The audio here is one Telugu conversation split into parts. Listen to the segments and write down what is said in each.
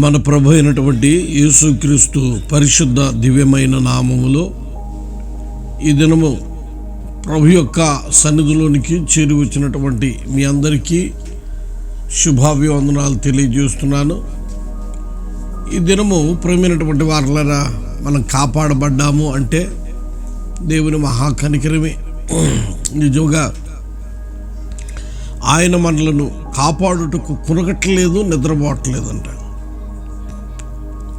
మన ప్రభు అయినటువంటి యేసుక్రీస్తు పరిశుద్ధ దివ్యమైన నామములో ఈ దినము ప్రభు యొక్క సన్నిధిలోనికి చేరి వచ్చినటువంటి మీ అందరికీ శుభాభివందనాలు తెలియజేస్తున్నాను. ఈ దినము ప్రేమైనటువంటి వారులరా మనం కాపాడబడ్డాము అంటే దేవుని మహాకనికరమే. నిజంగా ఆయన మనలను కాపాడుటకు కునగట్లేదు నిద్రపోవట్లేదంట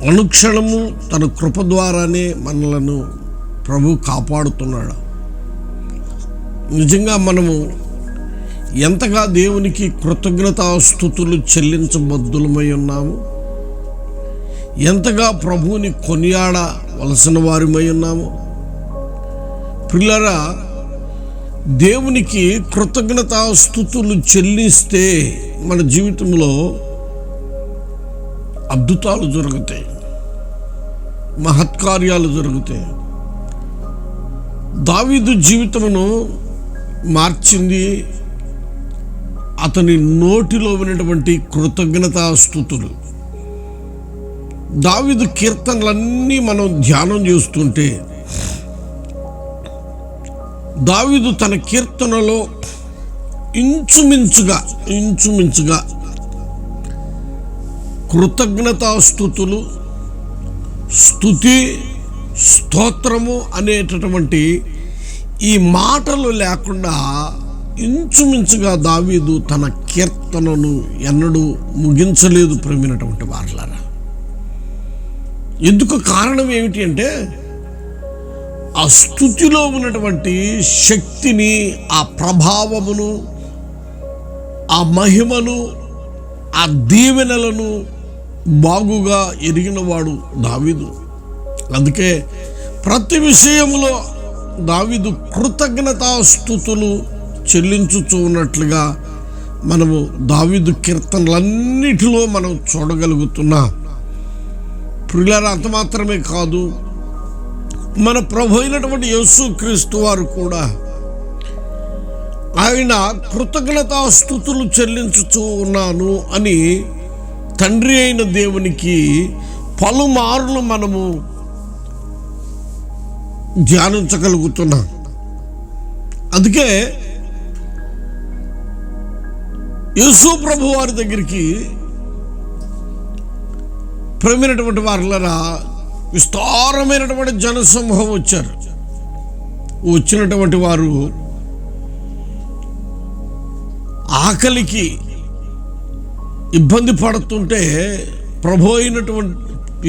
అనుక్షణము తన కృప ద్వారానే మనలను ప్రభు కాపాడుతున్నాడు. నిజంగా మనము ఎంతగా దేవునికి కృతజ్ఞతాస్థుతులు చెల్లించబద్దులమై ఉన్నాము. ఎంతగా ప్రభువుని కొనియాడవలసిన వారిమై ఉన్నాము. పిల్లరా దేవునికి కృతజ్ఞతాస్థుతులు చెల్లిస్తే మన జీవితంలో అద్భుతాలు జరుగుతాయి. మహత్కార్యాలు జరుగుతాయి. దావీదు జీవితమును మార్చింది అతని నోటిలో వినటువంటి కృతజ్ఞతాస్థుతులు దావీదు కీర్తనలన్నీ మనం ధ్యానం చేస్తుంటే దావీదు తన కీర్తనలో ఇంచుమించుగా ఇంచుమించుగా కృతజ్ఞతాస్థుతులు స్థుతి స్తోత్రము అనేటటువంటి ఈ మాటలు లేకుండా ఇంచుమించుగా దావీదు తన కీర్తనను ఎన్నడూ ముగించలేదు ప్రేమినటువంటి వారలారా. ఎందుకు కారణం ఏమిటి అంటే ఆ స్థుతిలో ఉన్నటువంటి శక్తిని ఆ ప్రభావమును ఆ మహిమను ఆ దీవెనలను బాగుగా ఎరిగినవాడు దావీదు. అందుకే ప్రతి విషయంలో దావీదు కృతజ్ఞతాస్థుతులు చెల్లించుచూ ఉన్నట్లుగా మనము దావీదు కీర్తనలన్నిటిలో మనం చూడగలుగుతున్నాం. ప్రియులారా అంత మాత్రమే కాదు మన ప్రభు అయినటువంటి యేసు క్రీస్తు వారు కూడా ఆయన కృతజ్ఞతాస్థుతులు చెల్లించుతూ ఉన్నాను అని తండ్రి అయిన దేవునికి పలుమార్లు మనము ధ్యానించగలుగుతున్నాం. అందుకే యేసు ప్రభు వారి దగ్గరికి ప్రమినటువంటి వారులరా విస్తారమైనటువంటి జనసమూహం వచ్చారు. వచ్చినటువంటి వారు ఆకలికి ఇబ్బంది పడుతుంటే ప్రభు అయినటువంటి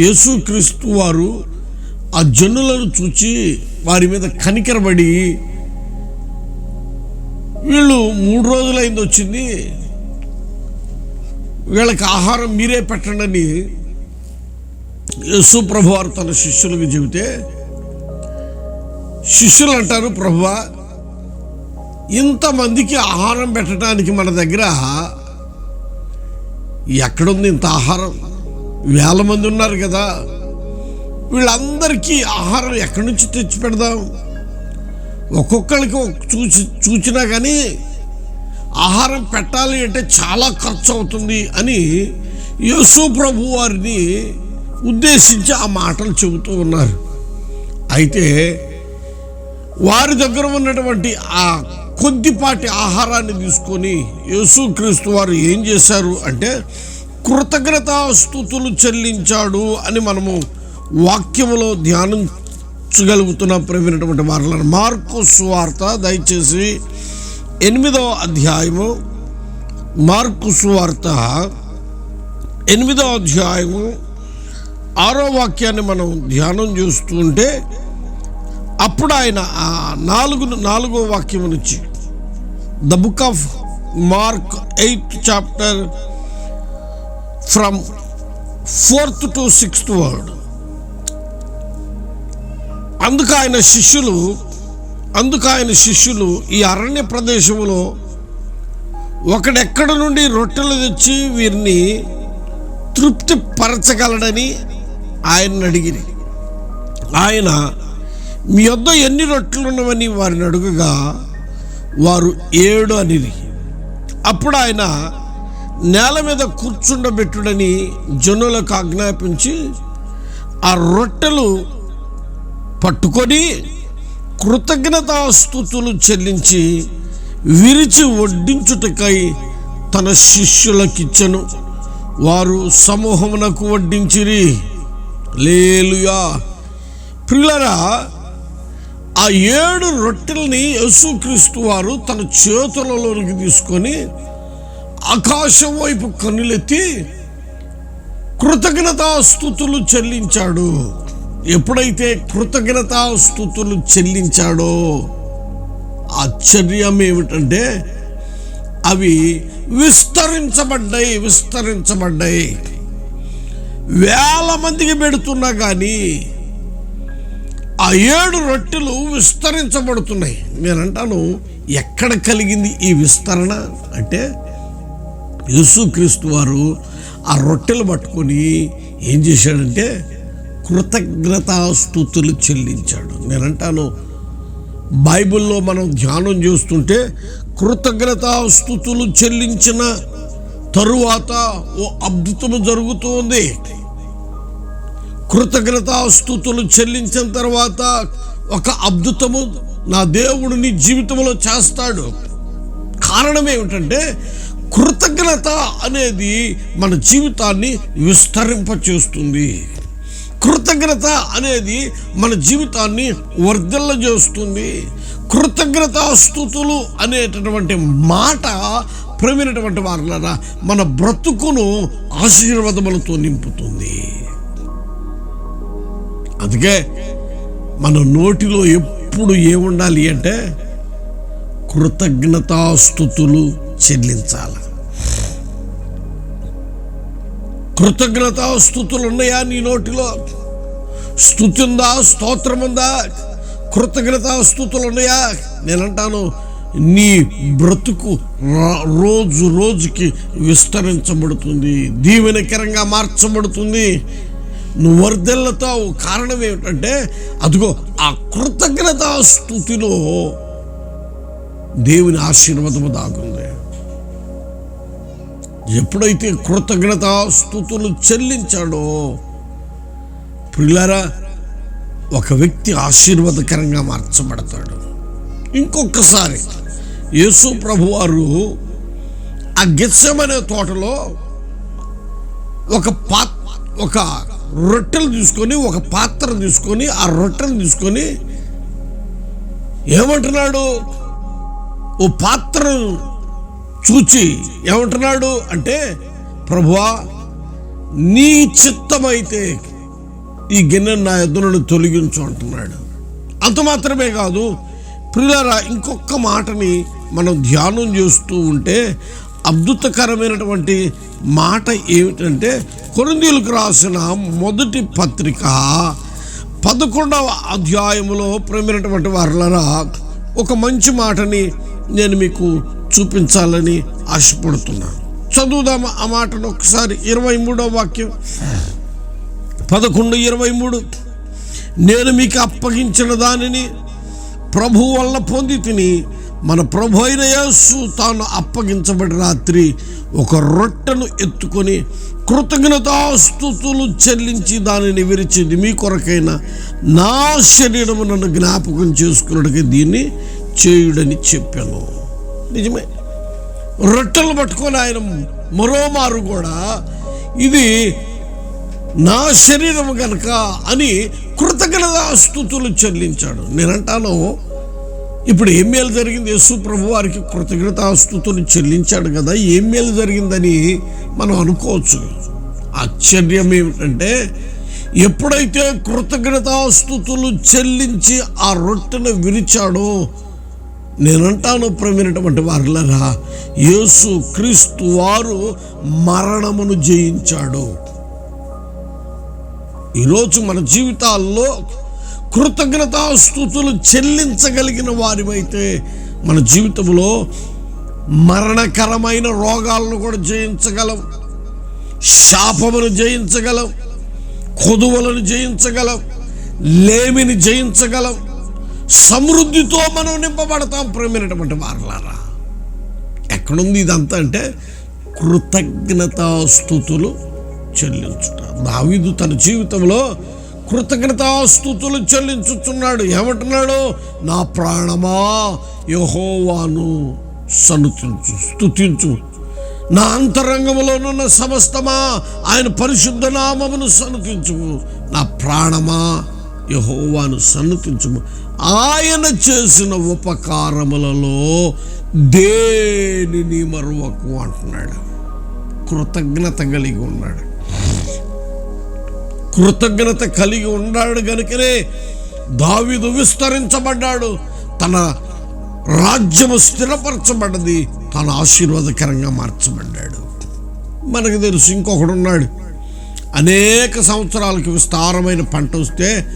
యేసుక్రీస్తు వారు ఆ జనులను చూచి వారి మీద కనికరబడి వీళ్ళు మూడు రోజులైంది వచ్చింది. వీళ్ళకి ఆహారం మీరే పెట్టండి అని యేసు ప్రభు వారు తన శిష్యులకు చెబితే శిష్యులు అంటారు ప్రభువా ఇంతమందికి ఆహారం పెట్టడానికి మన దగ్గర ఎక్కడుంది ఇంత ఆహారం? వేల మంది ఉన్నారు కదా. వీళ్ళందరికీ ఆహారం ఎక్కడి నుంచి తెచ్చి పెడదాం? ఒక్కొక్కరికి చూసి చూచినా కానీ ఆహారం పెట్టాలి అంటే చాలా ఖర్చు అవుతుంది అని యేసు ప్రభు వారిని ఉద్దేశించి ఆ మాటలు చెబుతూ ఉన్నారు. అయితే వారి దగ్గర ఉన్నటువంటి ఆ కొద్దిపాటి ఆహారాన్ని తీసుకొని యేసుక్రీస్తు వారు ఏం చేశారు అంటే కృతజ్ఞతాస్థుతులు చెల్లించాడు అని మనము వాక్యములో ధ్యానించగలుగుతున్న ప్రవీణటువంటి వారులను మార్కు సువార్త దయచేసి ఎనిమిదవ అధ్యాయము. మార్కు సువార్త ఎనిమిదవ అధ్యాయము. ఆరో వాక్యాన్ని మనం ధ్యానం చేస్తుంటే అప్పుడు ఆయన నాలుగు నాలుగో వాక్యం నుంచి the book of Mark eighth chapter from fourth to sixth word. అందుకు ఆయన శిష్యులు అందుకు ఆయన శిష్యులు ఈ అరణ్య ప్రదేశంలో ఒకడెక్కడ నుండి రొట్టెలు తెచ్చి వీరిని తృప్తి పరచగలడని ఆయన్ని అడిగిరి. ఆయన మీ వద్ద ఎన్ని రొట్టెలు ఉన్నవని వారిని అడుగగా వారు ఏడు అనిరి. అప్పుడు ఆయన నేల మీద కూర్చుండబెట్టుడని జనులకు ఆజ్ఞాపించి ఆ రొట్టెలు పట్టుకొని కృతజ్ఞతాస్థుతులు చెల్లించి విరిచి వడ్డించుటకై తన శిష్యులకిచ్చెను. వారు సమూహమునకు వడ్డించిరి. లేలుయా పిల్లరా ఆ ఏడు రొట్టెల్ని యేసుక్రీస్తు వారు తన చేతులలోనికి తీసుకొని ఆకాశం వైపు కన్నులెత్తి కృతజ్ఞతాస్థుతులు చెల్లించాడు. ఎప్పుడైతే కృతజ్ఞతాస్థుతులు చెల్లించాడో ఆశ్చర్యం ఏమిటంటే అవి విస్తరించబడ్డాయి విస్తరించబడ్డాయి. వేల మందికి పెడుతున్నా కానీ ఆ ఏడు రొట్టెలు విస్తరించబడుతున్నాయి. నేనంటాను ఎక్కడ కలిగింది ఈ విస్తరణ? అంటే యేసుక్రీస్తు వారు ఆ రొట్టెలు పట్టుకొని ఏం చేశాడంటే కృతజ్ఞతాస్థుతులు చెల్లించాడు. నేనంటాను బైబిల్లో మనం ధ్యానం చేస్తుంటే కృతజ్ఞతాస్థుతులు చెల్లించిన తరువాత ఓ అద్భుతము జరుగుతుంది కృతజ్ఞతాస్థుతులు చెల్లించిన తర్వాత ఒక అద్భుతము నా దేవుడు నీ జీవితంలో చేస్తాడు. కారణం ఏమిటంటే కృతజ్ఞత అనేది మన జీవితాన్ని విస్తరింపచేస్తుంది. కృతజ్ఞత అనేది మన జీవితాన్ని వర్ధిల్ల చేస్తుంది కృతజ్ఞతాస్థుతులు అనేటటువంటి మాట ప్రమినటువంటి వారులరా మన బ్రతుకును ఆశీర్వాదములతో నింపుతుంది. అందుకే మన నోటిలో ఎప్పుడు ఏముండాలి అంటే కృతజ్ఞతాస్థుతులు చెల్లించాలి. కృతజ్ఞతాస్థుతులు ఉన్నాయా నీ నోటిలో? స్థుతి ఉందా స్తోత్రం ఉందా కృతజ్ఞతాస్థుతులు ఉన్నాయా? నేనంటాను నీ బ్రతుకు రా- రోజు రోజుకి విస్తరించబడుతుంది దీవెనకరంగా మార్చబడుతుంది. నువ్వు వర్ధెల్లతావు కారణం ఏమిటంటే అదిగో ఆ కృతజ్ఞతా స్థుతిలో దేవుని ఆశీర్వాదము దాగుంది. ఎప్పుడైతే కృతజ్ఞతా స్థుతులు చెల్లించాడో పిల్లరా ఒక వ్యక్తి ఆశీర్వాదకరంగా మార్చబడతాడు. ఇంకొకసారి యేసు ప్రభువారు ఆ గిత్సమనే తోటలో ఒక పాత్ర ఒక రొట్టెలు తీసుకొని ఒక పాత్ర తీసుకొని ఆ రొట్టెలు తీసుకొని ఏమంటున్నాడు? ఓ పాత్రను చూచి ఏమంటున్నాడు అంటే ప్రభువా నీ చిత్తమైతే ఈ గిన్నె నా ఎద్దు తొలగించు అంటున్నాడు. అంత మాత్రమే కాదు ప్రియులారా ఇంకొక మాటని మనం ధ్యానం చేస్తూ ఉంటే అద్భుతకరమైనటువంటి మాట ఏమిటంటే కొరిందీలకు రాసిన మొదటి పత్రిక పదకొండవ అధ్యాయములో ప్రేమైనటువంటి వారులరా ఒక మంచి మాటని నేను మీకు చూపించాలని ఆశపడుతున్నాను చదువుదాము ఆ మాటను ఒకసారి. ఇరవై మూడవ వాక్యం. పదకొండు ఇరవై మూడు. నేను మీకు అప్పగించిన దానిని ప్రభు వల్ల పొంది తిని మన ప్రభు అయిన యేసు తాను అప్పగించబడి రాత్రి ఒక రొట్టెను ఎత్తుకొని కృతజ్ఞతాస్తుతులు చెల్లించి దానిని విరిచింది. మీ కొరకైన నా శరీరము నన్ను జ్ఞాపకం చేసుకున్నట్టుగా దీన్ని చేయుడని చెప్పాను. నిజమే. రొట్టెలు పట్టుకొని ఆయన మరోమారు కూడా ఇది నా శరీరము కనుక అని కృతజ్ఞతాస్తుతులు చెల్లించాడు. నేనంటాను ఇప్పుడు ఏం మేలు జరిగింది? యేసు ప్రభు వారికి కృతజ్ఞతాస్తుతులు చెల్లించాడు కదా. ఏం మేలు జరిగిందని మనం అనుకోవచ్చు. ఆశ్చర్యం ఏమిటంటే ఎప్పుడైతే కృతజ్ఞతాస్తుతులు చెల్లించి ఆ రొట్టెను విరిచాడో నేనంటాను ప్రమినటువంటి వారులరా యేసు క్రీస్తు వారు మరణమును జయించాడు. ఈరోజు మన జీవితాల్లో కృతజ్ఞతాస్థుతులు చెల్లించగలిగిన వారిమైతే మన జీవితంలో మరణకరమైన రోగాలను కూడా జయించగలం. శాపమును జయించగలం. కొదువలను జయించగలం. లేమిని జయించగలం. సమృద్ధితో మనం నింపబడతాం ప్రేమైనటువంటి వారలారా. ఎక్కడుంది ఇదంతా అంటే కృతజ్ఞతాస్థుతులు చెల్లించుట. దావీదు తన జీవితంలో కృతజ్ఞతాస్థుతులు చెల్లించుచున్నాడు. ఏమంటున్నాడు? నా ప్రాణమా యహోవాను సనుతించు స్థుతించు నా అంతరంగంలోనున్న సమస్తమా ఆయన పరిశుద్ధ నామమును సన్నుతించు నా ప్రాణమా యహోవాను సన్నుతించుము ఆయన చేసిన ఉపకారములలో దేనిని మరువకు అంటున్నాడు. కృతజ్ఞత కలిగి ఉన్నాడు. కృతజ్ఞత కలిగి ఉన్నాడు గనుకనే దావిదు విస్తరించబడ్డాడు. తన రాజ్యము స్థిరపరచబడ్డది తన ఆశీర్వాదకరంగా మార్చబడ్డాడు. మనకు తెలుసు ఇంకొకడు ఉన్నాడు అనేక సంవత్సరాలకి విస్తారమైన పంట వస్తే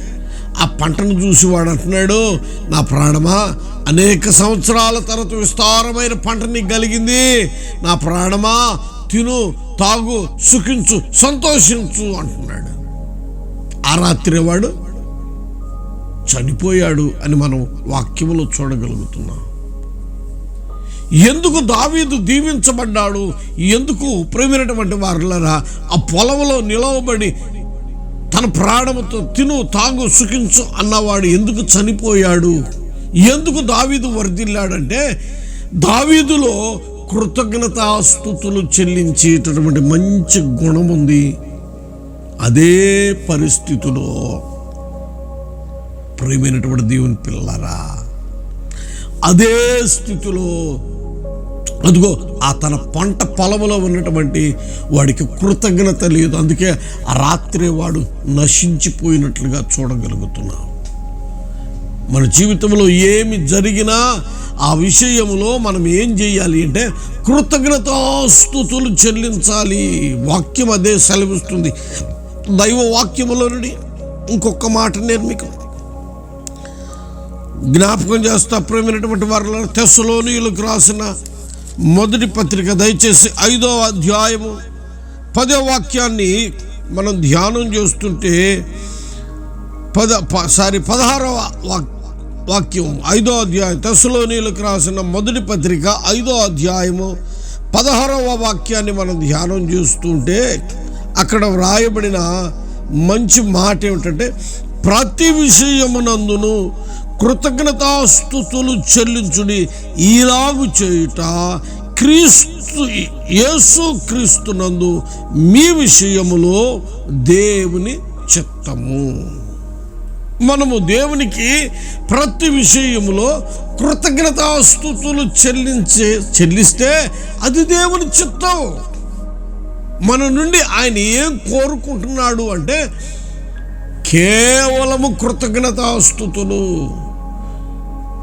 ఆ పంటను చూసి వాడు అంటున్నాడు నా ప్రాణమా అనేక సంవత్సరాల తర్వాత విస్తారమైన పంట నీకు కలిగింది. నా ప్రాణమా తిను తాగు సుఖించు సంతోషించు అంటున్నాడు. ఆ రాత్రి వాడు చనిపోయాడు అని మనం వాక్యములో చూడగలుగుతున్నాం. ఎందుకు దావీదు దీవించబడ్డాడు? ఎందుకు ప్రేమైనటువంటి వారులరా? ఆ పొలంలో నిలవబడి తన ప్రాణముతో తిను తాగు సుఖించు అన్నవాడు ఎందుకు చనిపోయాడు? ఎందుకు దావీదు వర్ధిల్లాడంటే దావీదులో కృతజ్ఞతాస్థుతులు చెల్లించేటటువంటి మంచి గుణం ఉంది అదే పరిస్థితిలో ప్రేమైనటువంటి దేవుని పిల్లరా అదే స్థితిలో అదిగో ఆ తన పంట పొలంలో ఉన్నటువంటి వాడికి కృతజ్ఞత లేదు. అందుకే ఆ రాత్రి వాడు నశించిపోయినట్లుగా చూడగలుగుతున్నాం. మన జీవితంలో ఏమి జరిగినా ఆ విషయంలో మనం ఏం చేయాలి అంటే కృతజ్ఞతాస్తుతులు చెల్లించాలి. వాక్యం అదే సెలవిస్తుంది. దైవ వాక్యములో నుండి ఇంకొక మాట నేను మీకు జ్ఞాపకం చేస్తా. ప్రేమైనటువంటి వారిలో తెస్సులోనియులకు రాసిన మొదటి పత్రిక దయచేసి ఐదో అధ్యాయము పదో వాక్యాన్ని మనం ధ్యానం చేస్తుంటే పద ప- సారీ పదహారవ వాక్ వాక్యం ఐదో అధ్యాయం తెస్సులోనియులకు రాసిన మొదటి పత్రిక ఐదో అధ్యాయము పదహారవ వాక్యాన్ని మనం ధ్యానం చేస్తుంటే అక్కడ వ్రాయబడిన మంచి మాట ఏమిటంటే ప్రతి విషయమునందును కృతజ్ఞతాస్థుతులు చెల్లించుడి ఇలాగు చేయుట క్రీస్తు యేసు క్రీస్తునందు మీ విషయములో దేవుని చిత్తము. మనము దేవునికి ప్రతి విషయములో కృతజ్ఞతాస్థుతులు చెల్లించే చెల్లిస్తే అది దేవుని చిత్తం. మన నుండి ఆయన ఏం కోరుకుంటున్నాడు అంటే కేవలము కృతజ్ఞతాస్థుతులు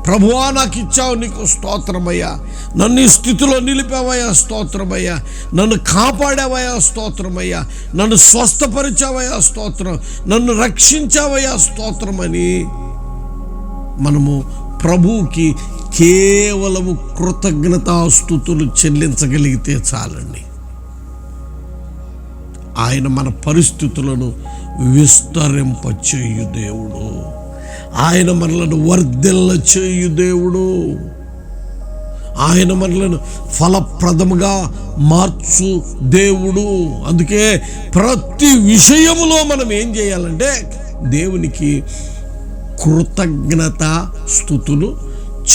ప్రభువా నాకు ఇచ్చావు నీకు స్తోత్రమయ్యా. నన్ను ఈ స్థితిలో నిలిపావయ్యా స్తోత్రమయ్యా. నన్ను కాపాడావయ్యా స్తోత్రమయ్యా. నన్ను స్వస్థపరిచావయ్యా స్తోత్రం. నన్ను రక్షించావయ్యా స్తోత్రమని మనము ప్రభువుకి కేవలము కృతజ్ఞతాస్థుతులు చెల్లించగలిగితే చాలండి. ఆయన మన పరిస్థితులను విస్తరింపచేయు దేవుడు. ఆయన మనలను వర్ధిల్ల చేయు దేవుడు. ఆయన మనలను ఫలప్రదముగా మార్చు దేవుడు. అందుకే ప్రతి విషయములో మనం ఏం చేయాలంటే దేవునికి కృతజ్ఞత స్థుతులు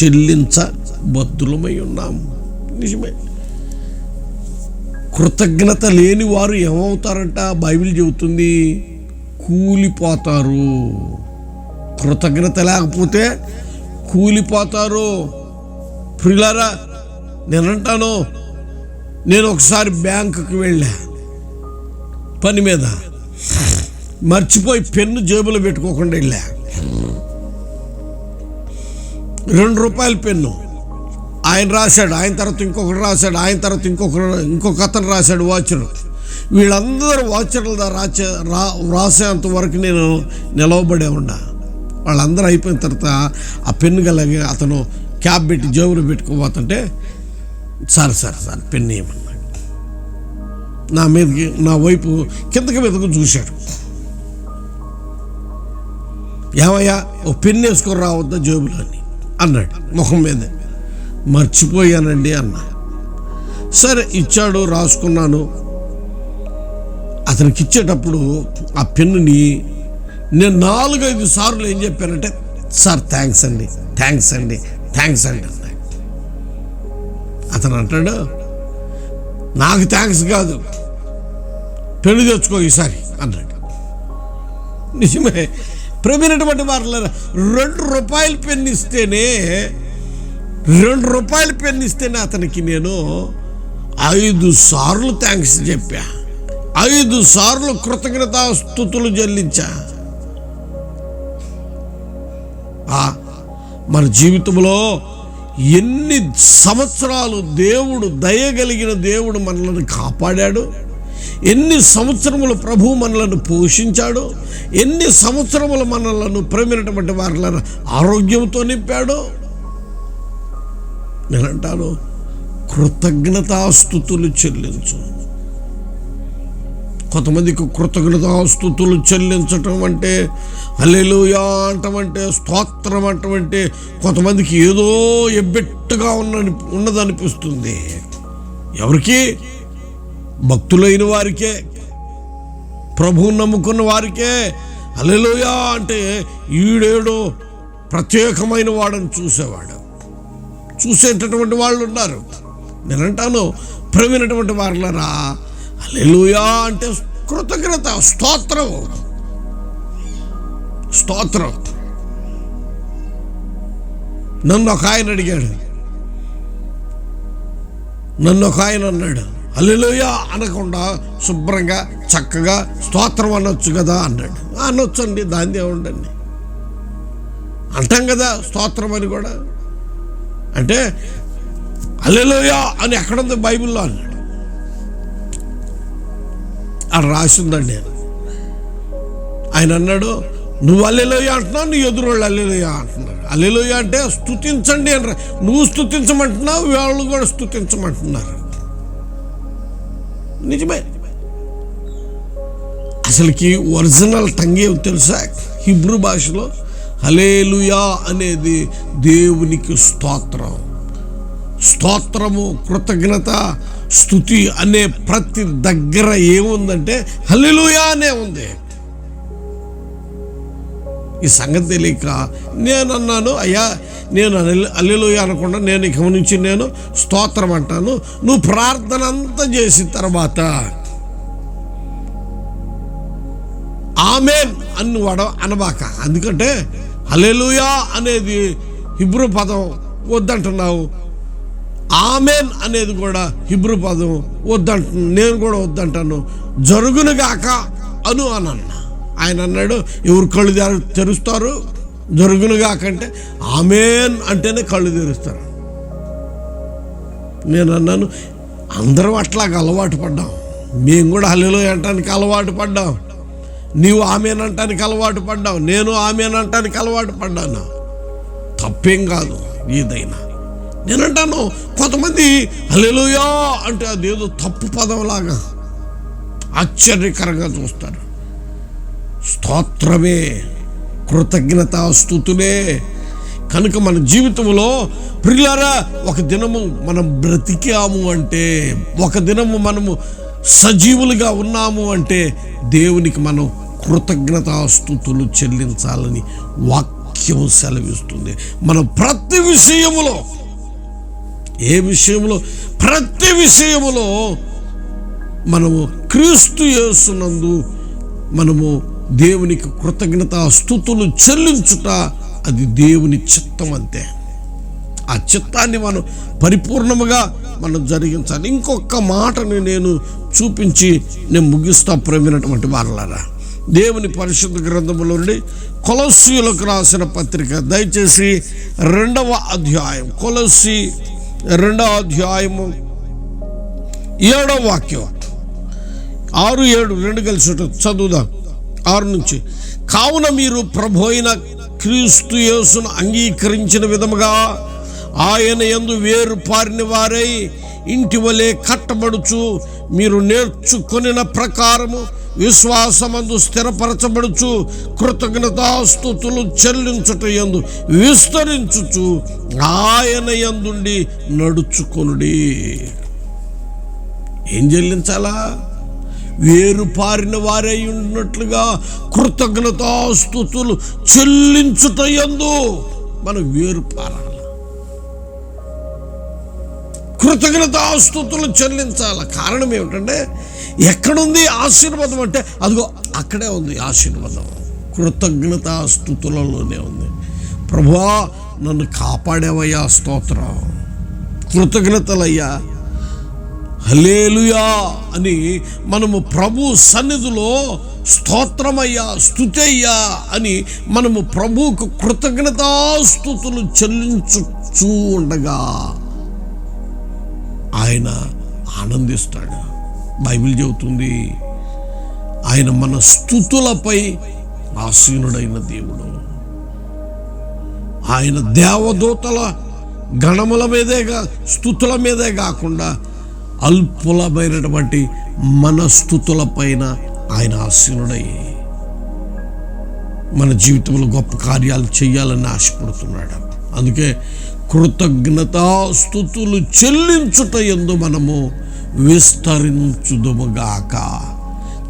చెల్లించబద్దులమై ఉన్నాం. నిజమే. కృతజ్ఞత లేని వారు ఏమవుతారంట? బైబిల్ చెబుతుంది కూలిపోతారు. కృతజ్ఞత లేకపోతే కూలిపోతారు. ప్రిలారా నేనంటాను నేను ఒకసారి బ్యాంకుకి వెళ్ళా. పని మీద. మర్చిపోయి పెన్ను జేబులో పెట్టుకోకుండా వెళ్ళా. రెండు రూపాయల పెన్ను. ఆయన రాశాడు ఆయన తర్వాత ఇంకొకరు రాశాడు ఆయన తర్వాత ఇంకొకరు ఇంకొక అతను రాశాడు వాచరు వీళ్ళందరూ వాచర్ల రాచే రా రాసేంత వరకు నేను నిలవబడే ఉన్నా. వాళ్ళందరూ అయిపోయిన తర్వాత ఆ పెన్ను గలగి అతను క్యాబ్ పెట్టి జేబులో పెట్టుకోబోతుంటే సార్ సార్ సార్ పెన్ను ఏమన్నాడు నా మీదకి నా వైపు కిందకి మీదకు చూశాడు. ఏమయ్యా ఓ పెన్ను వేసుకొని రావద్దా జేబులో అని అన్నాడు ముఖం మీదే. మర్చిపోయానండి అన్న. సరే ఇచ్చాడు రాసుకున్నాను. అతనికి ఇచ్చేటప్పుడు ఆ పెన్నుని నేను నాలుగైదు సార్లు ఏం చెప్పానంటే సార్ థ్యాంక్స్ అండి థ్యాంక్స్ అండి థ్యాంక్స్ అండి అతను అంటాడు నాకు థ్యాంక్స్ కాదు పెళ్ళి తెచ్చుకో ఈసారి అన్నాడు. నిజమే ప్రవీణటువంటి వారు రెండు రూపాయలు పెన్ను ఇస్తేనే రెండు రూపాయలు పెన్ను ఇస్తేనే అతనికి నేను ఐదు సార్లు థ్యాంక్స్ చెప్పా. ఐదు సార్లు కృతజ్ఞతాస్థుతులు చెల్లించా. మన జీవితంలో ఎన్ని సంవత్సరాలు దేవుడు దయగలిగిన దేవుడు మనల్ని కాపాడాడు. ఎన్ని సంవత్సరములు ప్రభు మనలను పోషించాడు. ఎన్ని సంవత్సరములు మనలను ప్రేమైనటువంటి వారిలను ఆరోగ్యంతో నింపాడు. నేనంటాను కృతజ్ఞతాస్థుతులు చెల్లించు. కొంతమందికి కృతజ్ఞతాస్థుతులు చెల్లించటం అంటే హల్లెలూయా అంటమంటే స్తోత్రం అంటమంటే కొంతమందికి ఏదో ఎబ్బెట్టుగా ఉన్న ఉన్నదనిపిస్తుంది. ఎవరికి? భక్తులైన వారికే. ప్రభువు నమ్ముకున్న వారికే. హల్లెలూయా అంటే ఈడేడో ప్రత్యేకమైన వాడని చూసేవాడు. చూసేటటువంటి వాళ్ళు ఉన్నారు. నేనంటాను ప్రవీణటువంటి వారులరా అల్లెలుయా అంటే కృతజ్ఞత స్తోత్రం. స్తోత్రం. నన్ను ఒక ఆయన అడిగాడు. నన్ను ఒక ఆయన అన్నాడు. అల్లెలుయా అనకుండా శుభ్రంగా చక్కగా స్తోత్రం అనొచ్చు కదా అన్నాడు. అనొచ్చండి దాన్ని ఏముండండి అంటాం కదా స్తోత్రం అని కూడా. అంటే అల్లెలోయా అని ఎక్కడుంది బైబిల్లో అన్నాడు. అది రాసిందండి ఆయన అన్నాడు నువ్వు అల్లెలోయ అంటున్నావు నీ ఎదురోళ్ళు అల్లెలోయ అంటున్నారు. అల్లెలోయ అంటే స్తుతించండి అని నువ్వు స్తుతించమంటున్నావు వాళ్ళు కూడా స్తుతించమంటున్నారు. నిజమే. అసలుకి ఒరిజినల్ టంగే తెలుసా? హిబ్రూ భాషలో హలేలుయా అనేది దేవునికి స్తోత్రం. స్తోత్రము కృతజ్ఞత స్థుతి అనే ప్రతి దగ్గర ఏముందంటే హలిలుయా అనే ఉంది. ఈ సంగతి తెలియక నేను అన్నాను అయ్యా నేను అల్లెలుయ అనకుండా నేను గమనించి నేను స్తోత్రం అంటాను. నువ్వు ప్రార్థన అంతా చేసిన తర్వాత ఆమెన్ అని వాడ అనబాక. ఎందుకంటే అలెలుయా అనేది హిబ్రూ పదం వద్దంటున్నావు. ఆమెన్ అనేది కూడా హిబ్రూ పదం వద్దంట నేను కూడా వద్దంటాను. జరుగునుగాక అను అని అన్న. ఆయన అన్నాడు ఎవరు కళ్ళు తెర- తెరుస్తారు? జరుగునుగాక అంటే ఆమెన్ అంటేనే కళ్ళు తెరుస్తారు. నేను అన్నాను అందరం అట్లాగ అలవాటు పడ్డాం. మేము కూడా హల్లులో అంటానికి అలవాటు పడ్డాం. నీవు ఆమె అంటానికి అలవాటు పడ్డావు నేను ఆమెన్ అలవాటు పడ్డాను? తప్పేం కాదు ఏదైనా. నేనంటాను కొంతమంది అలెలుయా అంటే అదేదో తప్పు పదంలాగా ఆశ్చర్యకరంగా చూస్తారు. స్తోత్రమే కృతజ్ఞత స్థుతులే. కనుక మన జీవితంలో ప్రియులారా ఒక దినము మనం బ్రతికాము అంటే ఒక దినము మనము సజీవులుగా ఉన్నాము అంటే దేవునికి మనం కృతజ్ఞతాస్థుతులు చెల్లించాలని వాక్యం సెలవిస్తుంది. మనం ప్రతి విషయములో ఏ విషయంలో ప్రతి విషయములో మనము క్రీస్తు యేసునందు మనము దేవునికి కృతజ్ఞత స్థుతులు చెల్లించుట అది దేవుని చిత్తం అంతే. ఆ చిత్తాన్ని మనం పరిపూర్ణముగా మనం జరిగించాలి. ఇంకొక మాటని నేను చూపించి నేను ముగిస్తా ప్రేమినటువంటి వాళ్ళారా దేవుని పరిశుద్ధ గ్రంథములో నుండి కొలసీలకు రాసిన పత్రిక. దయచేసి రెండవ అధ్యాయం కొలసి రెండవ అధ్యాయము ఏడవ వాక్యం. ఆరు ఏడు రెండు కలిసి ఉంటుంది చదువుదాం. ఆరు నుంచి కావున మీరు ప్రభు అయిన క్రీస్తు యేసును అంగీకరించిన విధముగా ఆయన యందు వేరు పారిన వారై ఇంటి వలె కట్టబడుచు మీరు నేర్చుకొనిన ప్రకారము విశ్వాసమందు స్థిరపరచబడుచు కృతజ్ఞతాస్తుతులు చెల్లించుట ఎందు విస్తరించుచు ఆయన యందుండి నడుచుకొనుడి. ఏం చెల్లించాలా? వేరు పారిన వారై ఉన్నట్లుగా కృతజ్ఞతాస్థుతులు చెల్లించుట ఎందు మనం వేరు పారాలి. కృతజ్ఞతాస్థుతులు చెల్లించాలి. కారణం ఏమిటంటే ఎక్కడుంది ఆశీర్వాదం అంటే అదిగో అక్కడే ఉంది ఆశీర్వాదం. కృతజ్ఞతాస్థుతులలోనే ఉంది. ప్రభువా నన్ను కాపాడేవయ్యా స్తోత్రం. కృతజ్ఞతలయ్యా. హలేలుయా అని మనము ప్రభు సన్నిధిలో స్తోత్రమయ్యా స్థుతయ్యా అని మనము ప్రభువుకు కృతజ్ఞతాస్థుతులు చెల్లించుచూ ఉండగా ఆయన ఆనందిస్తాడు. బైబిల్ చెబుతుంది ఆయన మన స్థుతులపై ఆసీనుడైన దేవుడు. ఆయన దేవదూతల గణముల మీదేగా స్థుతుల మీదే కాకుండా అల్పులమైనటువంటి మన స్థుతుల పైన ఆయన ఆసీనుడై మన జీవితంలో గొప్ప కార్యాలు చేయాలని ఆశపడుతున్నాడు. అందుకే కృతజ్ఞతా స్థుతులు చెల్లించుట ఎందు మనము విస్తరించుదుముగాక.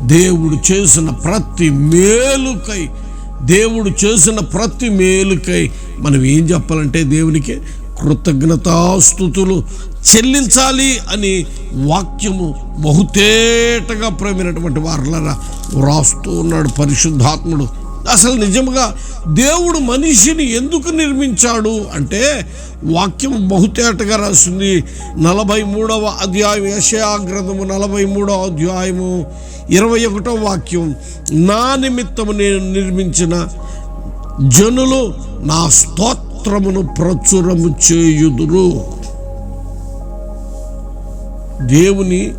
దేవుడు చేసిన ప్రతి మేలుకై దేవుడు చేసిన ప్రతి మేలుకై మనం ఏం చెప్పాలంటే దేవునికి కృతజ్ఞతాస్థుతులు చెల్లించాలి అని వాక్యము బహుతేటగా ప్రేమైనటువంటి వారులరా వ్రాస్తూ ఉన్నాడు పరిశుద్ధాత్ముడు. అసలు నిజంగా దేవుడు మనిషిని ఎందుకు నిర్మించాడు అంటే వాక్యం బహుతేటగా రాసింది నలభై మూడవ అధ్యాయం యశయాగ్రంథము నలభై మూడవ అధ్యాయము ఇరవై ఒకటో వాక్యం నా నిమిత్తము నేను నిర్మించిన జనులు నా స్తోత్రమును ప్రచురము చేయుదురు. దేవుని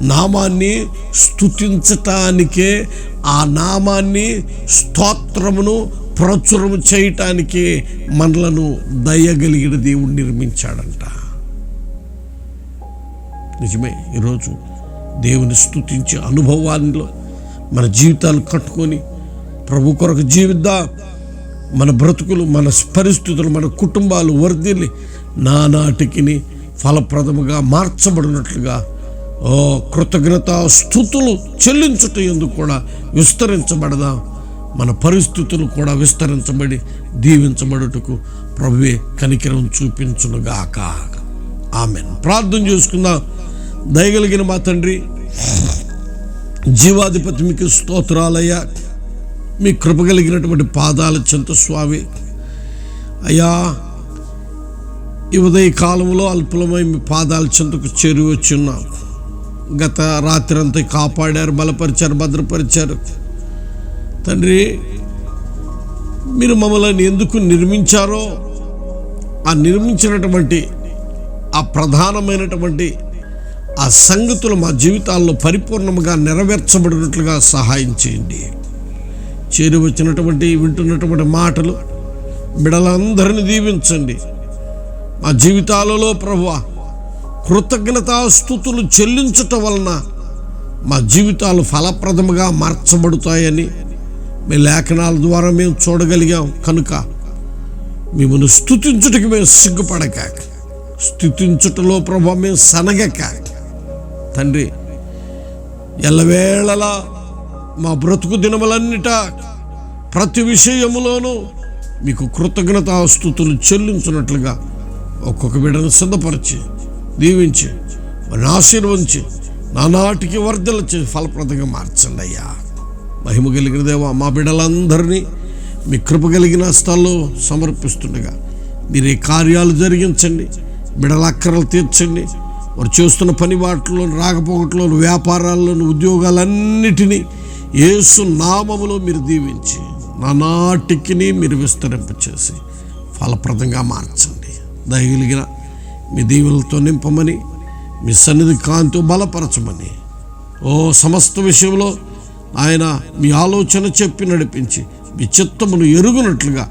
నామాన్ని స్థుతించటానికే ఆ నామాన్ని స్తోత్రమును ప్రచురము చేయటానికే మనలను దయగలిగిన దేవుడు నిర్మించాడంట. నిజమే ఈరోజు దేవుని స్తుతించే అనుభవాల్లో మన జీవితాలు కట్టుకొని ప్రభు కొరకు జీవిద్దాం. మన బ్రతుకులు మన పరిస్థితులు మన కుటుంబాలు వర్ధిల్లి నానాటికి ఫలప్రదముగా మార్చబడినట్లుగా కృతజ్ఞత స్థుతులు చెల్లించుట ఎందుకు కూడా విస్తరించబడదాం? మన పరిస్థితులు కూడా విస్తరించబడి దీవించబడుటకు ప్రభువే కనికరం చూపించునుగాక. ఆమె ప్రార్థన చేసుకుందాం. దయగలిగిన మా తండ్రి జీవాధిపతి మీకు స్తోత్రాలయ్యా. మీ కృప కలిగినటువంటి పాదాల చెంత స్వామి. అయ్యా ఈ ఉదయ కాలంలో అల్పులమై మీ పాదాల చెంతకు చేరి వచ్చున్నాం గత రాత్రి అంతా కాపాడారు బలపరిచారు భద్రపరిచారు. తండ్రి మీరు మమ్మల్ని ఎందుకు నిర్మించారో ఆ నిర్మించినటువంటి ఆ ప్రధానమైనటువంటి ఆ సంగతులు మా జీవితాల్లో పరిపూర్ణముగా నెరవేర్చబడినట్లుగా సహాయం చేయండి. చేరి వచ్చినటువంటి వింటున్నటువంటి మాటలు బిడలందరినీ దీవించండి. మా జీవితాలలో ప్రభు కృతజ్ఞతాస్థుతులు చెల్లించటం వలన మా జీవితాలు ఫలప్రదముగా మార్చబడతాయని మీ లేఖనాల ద్వారా మేము చూడగలిగాం. కనుక మిమ్మల్ని స్థుతించుటకి మేము సిగ్గుపడక. స్థుతించుటలో ప్రభావం మేము సనగక. తండ్రి ఎల్లవేళలా మా బ్రతుకు దినములన్నిట ప్రతి విషయములోనూ మీకు కృతజ్ఞతాస్థుతులు చెల్లించినట్లుగా ఒక్కొక్క బిడ్డను సిద్ధపరిచి దీవించి వారిని ఆశీర్వదించి నానాటికి వర్ధల చేసి ఫలప్రదంగా మార్చండి అయ్యా. మహిమ కలిగిన దేవా మా బిడ్డలందరినీ మీ కృప కలిగిన స్థలంలో సమర్పిస్తుండగా మీరు ఈ కార్యాలు జరిగించండి బిడల అక్కరలు తీర్చండి. వారు చేస్తున్న పని వాటిలో రాకపోకట్లో వ్యాపారాల్లోని ఉద్యోగాలన్నిటినీ యేసు నామములో మీరు దీవించి నానాటికిని మీరు విస్తరింపచేసి ఫలప్రదంగా మార్చండి. దయగలిగిన మీ దీవులతో నింపమని మీ సన్నిధి కాంతు బలపరచమని. ఓ సమస్త విషయంలో ఆయన మీ ఆలోచన చెప్పి నడిపించి మీ చిత్తమును ఎరుగునట్లుగా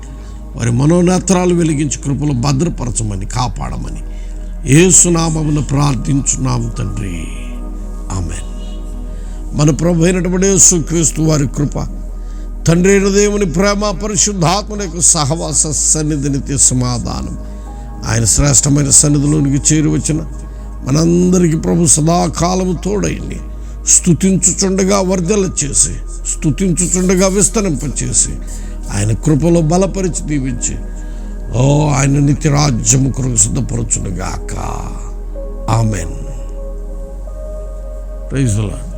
వారి మనోనేత్రాలు వెలిగించి కృపలు భద్రపరచమని కాపాడమని. ఏసునామమును ప్రార్థించున్నాం తండ్రి. ఆమె మన ప్రభు అయినటువంటి యేసుక్రీస్తు వారి కృప తండ్రి అయిన దేవుని ప్రేమ పరిశుద్ధాత్మని యొక్క సహవాస సన్నిధిని సమాధానం ఆయన శ్రేష్టమైన సన్నిధిలోనికి చేరువచ్చిన మనందరికీ ప్రభు సదాకాలము తోడైంది. స్తుతించుచుండగా వర్ధల చేసి స్తుతించుచుండగా విస్తరింపచేసి ఆయన కృపలో బలపరిచి దీవించి ఓ ఆయన నిత్యరాజ్యము కొరకు సిద్ధపరచునుగాక. ఆమెన్. ప్రైజ్